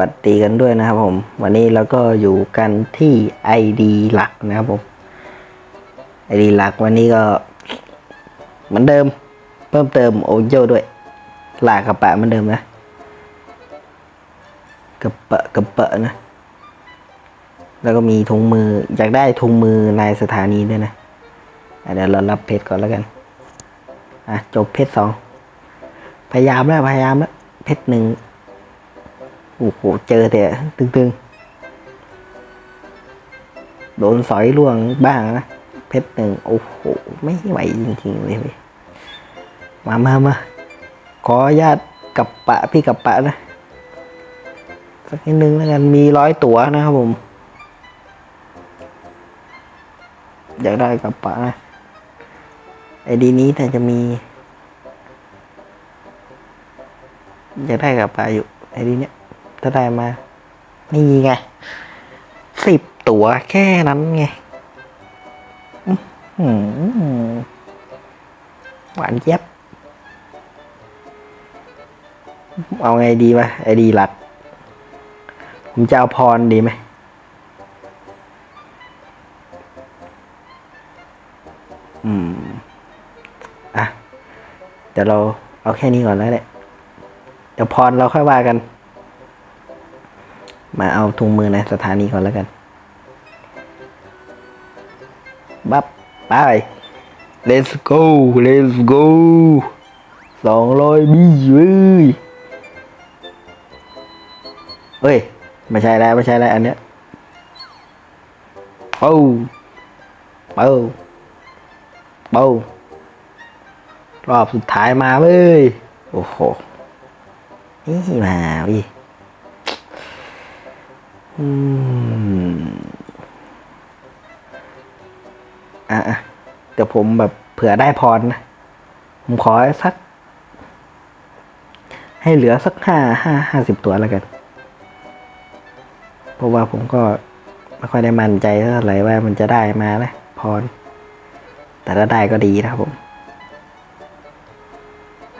วัสดีกันด้วยนะครับผม วันนี้เราก็อยู่กันที่ ID หลักนะครับผม ID หลักวันนี้ก็ เหมือนเดิม เพิ่มเติมโอโยด้วย หลากกระปะเหมือนเดิมนะกระปะกระปะนะ แล้วก็มีถุงมืออยากได้ถุงมือในสถานีด้วยนะอะเดี๋ยวเรารับเพชรก่อนแล้วกัน อะจบเพชรสองพยายามแล้วพยายามแล้วเพชรหนึ่ง โอ้โห เจอแต่ตึงๆ โดนสอยล่วงบ้างนะ เพชรหนึ่ง โอ้โห ไม่ไหวจริงๆเลย มามามาขอญาตกับปะพี่กับปะนะ สักนิดนึงแล้วกัน มีร้อยตั๋วนะครับผม อยากได้กับปะนะ ไอดีนี้แต่จะมี อยากได้กับปลาอยู่ไอ้ดีเนี้ย ถ้าได้มา นี่ไงสิบตัวแค่นั้นไงอื้อหือหวานเจี๊ยบเอาไงดีวะไอดีหลัก ผมจะเอาพรดีไหมอืม อะ เดี๋ยวเราเอาแค่นี้ก่อนแล้วแหละ เดี๋ยวพรเราค่อยว่ากัน มาเอาถุงมือในสถานีก่อนแล้วกัน บับไป let's go let's go สองร้อยบีเว้ยเฮ้ย ไม่ใช่แล้ว ไม่ใช่แล้ว อันเนี้ยเป้าเป้าเป้ารอบสุดท้ายมาเว้ย โอ้โห นี่มาพี่ อืมอะอะเดี๋ยวผมแบบเผื่อได้พรนะ ผมขอสัก ให้เหลือสักห้าห้าห้าสิบตัวแล้วกัน เพราะว่าผมก็ไม่ค่อยได้มั่นใจเท่าไหร่ว่ามันจะได้มานะพร แต่ถ้าได้ก็ดีนะครับผม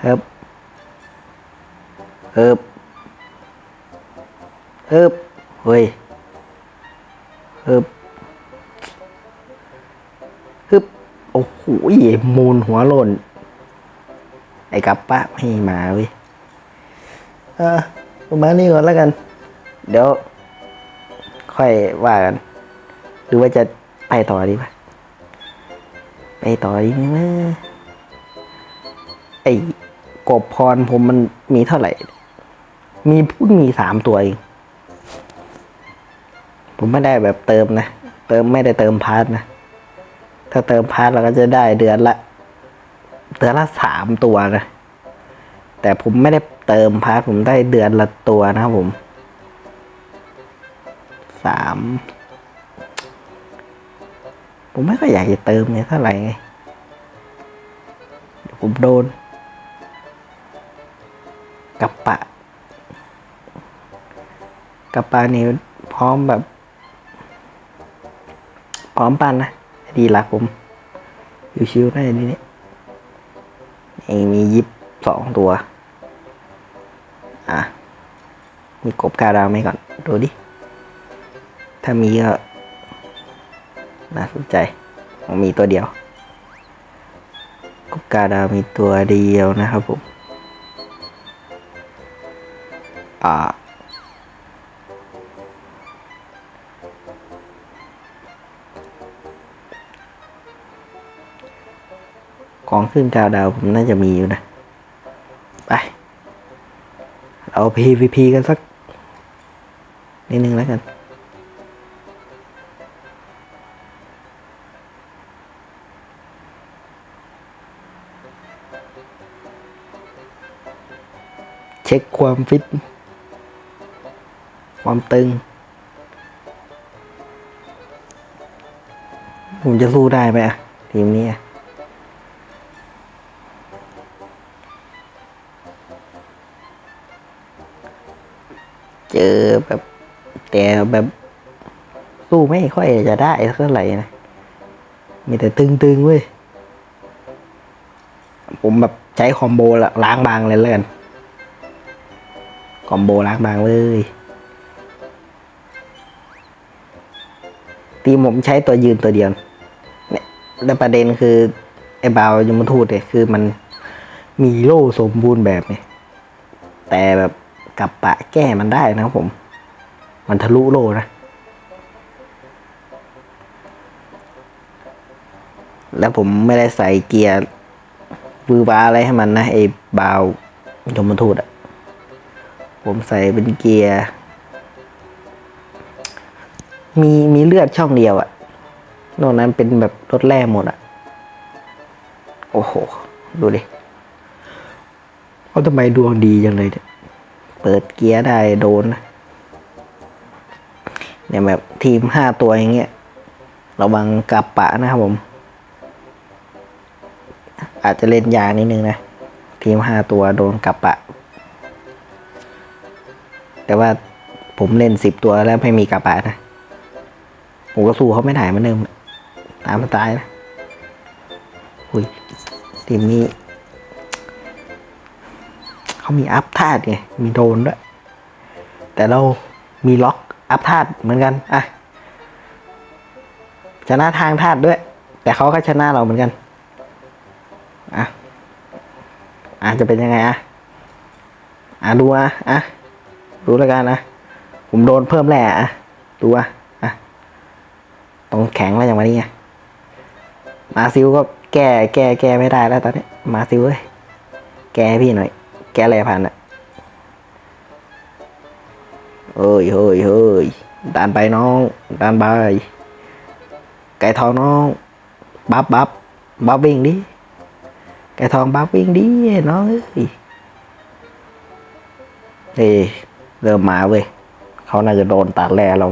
เฮ้บเอิบเอิบ เฮ้ยเอิบฮึบโอ้โหมูลหัวหล่น ไอ้กับปะไม่มาเว้ยเออประมาณนี้ก่อนแล้วกัน เดี๋ยว ค่อยว่ากัน หรือว่าจะไปต่อดีปะไปต่อดีไหมไอ้กบพรผมมันมีเท่าไหร่ มีเพิ่งมีสามตัวเอง ผมไม่ได้แบบเติมนะ เติมไม่ได้เติมพาร์ทนะ ถ้าเติมพาร์ทเราก็จะได้เดือนละ เดือนละสามตัวนะ แต่ผมไม่ได้เติมพาร์ทผมได้เดือนละตัวนะครับผมสามผมไม่ค่อยอยากจะเติมเนี่ยเท่าไหร่ไงผมโดนกับปะ กับปะนี่พร้อมแบบ อมปันนะ ดีละผม อยู่ชิวได้ดีนี่เองมียิบสองตัว อะ มีกบกาดาวไหมก่อน ดูดิ ถ้ามีก็ น่าสนใจมมีตัวเดียว กบกาดาวมีตัวเดียวนะครับผม อ่า ของขึ้นกาวดาวผมน่าจะมีอยู่นะ ไป เอา PVP กันสัก นิดนึงแล้วกันเช็คความฟิต ความตึง ผมจะสู้ได้ไหมอะทีมนี้อะ เจอแบบ แต่แบบสู้ไม่ค่อยจะได้เท่าไหร่นะ มีแต่ตึงๆเว้ย ผมแบบใช้คอมโบล้างบางเลยเล่นคอมโบล้างบางเลยตีผมใช้ตัวยืนตัวเดียวเนี่ยแต่ประเด็นคือ ไอ้บาวยมทูตเนี่ยคือมันมีโล่สมบูรณ์แบบไงแต่แบบ กับปะแก้มันได้นะครับผม มันทะลุโลนะ แล้วผมไม่ได้ใส่เกียร์วือวาอะไรให้มันนะไอ้บาวยมทูตอะผมใส่เป็นเกียร์ มีมีเลือดช่องเดียวอะนอกนั้นเป็นแบบรถแร่หมดอะโอ้โห ดูดิเขาทำไมดวงดีจังเลยเนี่ย เปิดเกียร์ได้โดนนะเนี่ยแบบทีมห้าตัวอย่างเงี้ยระวังกับปะนะครับผม อาจจะเล่นยานิดนึงนะ ทีมห้าตัวโดนกับปะ แต่ว่าผมเล่นสิบตัวแล้วไม่มีกับปะนะ ผมก็สู้เขาไม่ได้เหมือนเดิมตามสไตล์นะ อุ้ยทีมนี้ เขามีอัพธาตุไง มีโดนด้วย แต่เรามีล็อกอัพธาตุเหมือนกัน อะ ชนะทางธาตุด้วย แต่เขาก็ชนะเราเหมือนกัน อะ อะจะเป็นยังไงอะ อะดูอะ อะดูแล้วกันนะ ผมโดนเพิ่มแหละอะ ดูอะ อะต้องแข็งแล้วอย่างวันนี้ไงมาซิลก็แก้แก้แก้ไม่ได้แล้วตอนนี้ มาซิลเอ้ยแก้พี่หน่อย แก้อะไรพันอะเฮ้ยเฮ้ยเฮ้ยดันไปน้องดันไปไก่ทองน้อง บับบับบับวิ่งดิ ไก่ทองบับวิ่งดิน้องเอ้ยเฮ้ยเริ่มมาเว้ยเขาน่าจะโดนตัดแร่เรา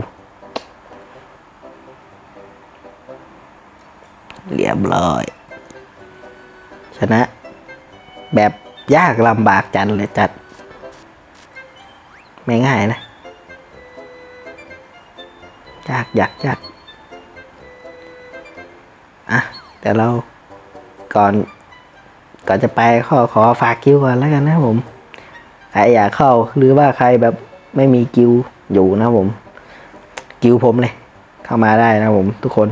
เรียบร้อย ชนะแบบ ยากลำบากจันเลยจัด ไม่ง่ายนะ ยากยากยากอะแต่เราก่อนก่อนจะไปขอขอฝากคิวก่อนแล้วกันนะผม ใครอยากเข้าหรือว่าใครแบบไม่มีกิวอยู่นะผมกิวผมเลย เข้ามาได้นะผมทุกคน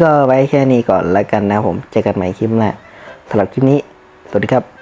ก็ไว้แค่นี้ก่อนแล้วกันนะผมเจอกันใหม่คลิปหน้าสำหรับคลิปนี้ สวัสดีครับ